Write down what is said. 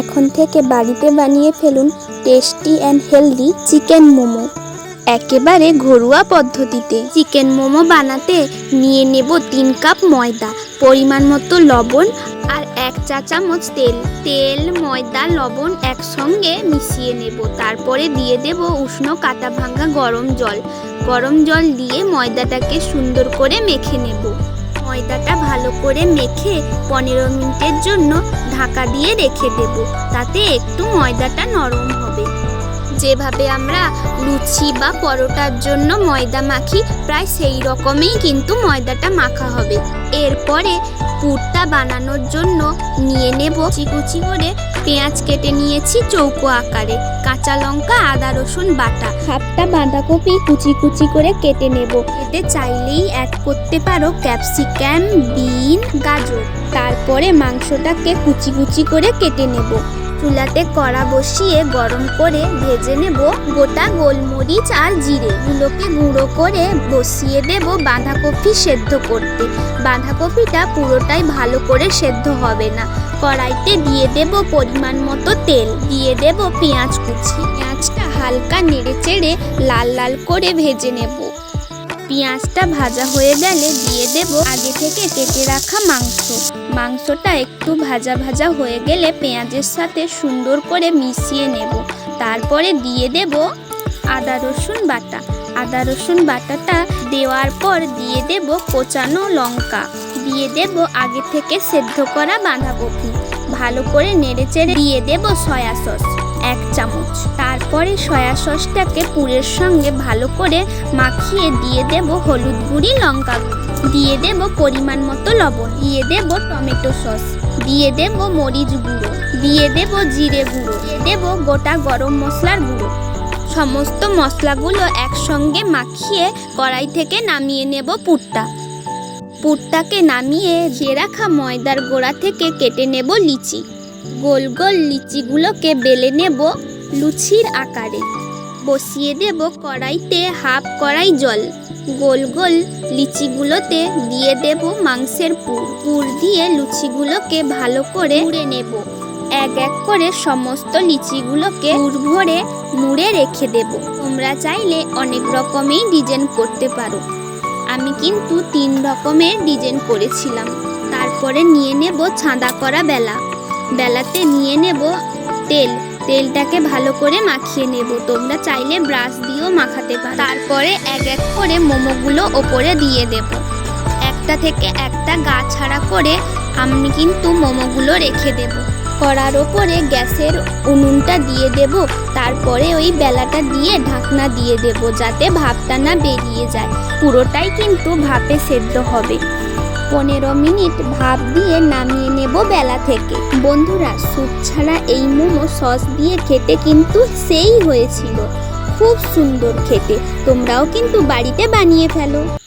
এখন থেকে বাড়িতে বানিয়ে ফেলুন tasty and healthy chicken momo. একেবারে ঘরোয়া পদ্ধতিতে চিকেন মোমো বানাতে নিয়ে নেব তিন কাপ ময়দা, পরিমাণ মতো লবণ আর এক চা চামচ তেল। তেল, ময়দা, লবণ একসঙ্গে মিশিয়ে নেব। তারপরে দিয়ে দেব উষ্ণ কাটা ভাঙা গরম জল। গরম জল দিয়ে ময়দাটাকে সুন্দর করে মেখে নেব। ময়দাটা ভালো করে মেখে পনেরো মিনিটের জন্য ঢাকা দিয়ে রেখে দেব। তাতে একটু ময়দাটা নরম হবে। যেভাবে আমরা লুচি বা পরোটার জন্য ময়দা মাখি, প্রায় সেই রকমই কিন্তু ময়দাটা মাখা হবে। এরপরে পুরটা বানানোর জন্য নিয়ে নেব কুচি করে পেঁয়াজ কেটে নিয়েছি চৌকো আকারে, কাঁচা লঙ্কা, আদা, রসুন, বাটা। হাফটা বাঁধাকপি কুচি কুচি করে কেটে নেব। এতে চাইলেই অ্যাড করতে পারো ক্যাপসিকাম, বিন, গাজর। তারপরে মাংসটাকে কুচি কুচি করে কেটে নেব। চুলাতে কড়া বসিয়ে গরম করে ভেজে নেব গোটা গোলমরিচ আর জিরে। গুলোকে গুঁড়ো করে বসিয়ে দেব বাঁধাকপি সেদ্ধ করতে। বাঁধাকপিটা পুরোটাই ভালো করে সেদ্ধ হবে না। কড়াইতে দিয়ে দেব পরিমাণ মতো তেল। দিয়ে দেব পেঁয়াজ কুচি। পেঁয়াজটা হালকা নেড়ে চেড়ে লাল লাল করে ভেজে নেব। পেঁয়াজটা ভাজা হয়ে গেলে দিয়ে দেব আগে থেকে কেটে রাখা মাংস। মাংসটা একটু ভাজা ভাজা হয়ে গেলে পেঁয়াজের সাথে সুন্দর করে মিশিয়ে নেব। তারপরে দিয়ে দেব আদা, রসুন বাটা। আদা, রসুন বাটাটা দেওয়ার পর দিয়ে দেব কোচানো লঙ্কা। দিয়ে দেব আগে থেকে সেদ্ধ করা বাঁধাকপি। ভালো করে নেড়ে চেড়ে দিয়ে দেব সয়া সস, এক চামচ। তারপরে সয়া সসটাকে পুরের সঙ্গে ভালো করে মাখিয়ে দিয়ে দেব হলুদ গুঁড়ি, লঙ্কা দিয়ে দেব পরিমাণ মতো লবণ। দিয়ে দেব টমেটো সস। দিয়ে দেব মরিচ গুঁড়ো। দিয়ে দেব জিরে গুঁড়ো। দিয়ে দেব গোটা গরম মশলার গুঁড়ো। সমস্ত মশলাগুলো একসঙ্গে মাখিয়ে কড়াই থেকে নামিয়ে নেব পুরটা। পুরটাকে নামিয়ে ঘিয়ে রাখা ময়দার গোড়া থেকে কেটে নেব লিচি। গোল গোল লিচিগুলোকে বেলে নেব। লুচির আকারে। বসিয়ে দেব কড়াইতে হাফ কড়াই জল। গোল গোল লিচিগুলোতে দিয়ে দেব মাংসের পুর। পুর দিয়ে লুচিগুলোকে ভালো করে মুড়ে নেব। এক এক করে সমস্ত লিচিগুলোকে পুর ভরে মুড়ে রেখে দেব। তোমরা চাইলে অনেক রকমেই ডিজাইন করতে পারো। আমি কিন্তু তিন রকমের ডিজাইন করেছিলাম। তারপরে নিয়ে নেব ছাঁদা করা বেলা। বেলাতে নিয়ে নেব তেল। তেলটাকে ভালো করে মাখিয়ে নেব। তোমরা চাইলে ব্রাশ দিয়েও মাখাতে পারো। তারপরে এক এক করে মোমোগুলো ওপরে দিয়ে দেব। একটা থেকে একটা গা ছাড়া করে আমি কিন্তু মোমোগুলো রেখে দেব। কড়ার ওপরে গ্যাসের উনুনটা দিয়ে দেব। তারপরে ওই বেলাটা দিয়ে ঢাকনা দিয়ে দেব যাতে ভাপটা না বেরিয়ে যায়। পুরোটাই কিন্তু ভাপে সেদ্ধ হবে। পনেরো মিনিট ভাপ দিয়ে নামিয়ে নেব বেলা থেকে। বন্ধুরা, স্যুপ ছাড়া এই মোমো সস দিয়ে খেতে কিন্তু সেই হয়েছিল। খুব সুন্দর খেতে। তোমরাও কিন্তু বাড়িতে বানিয়ে ফেলো।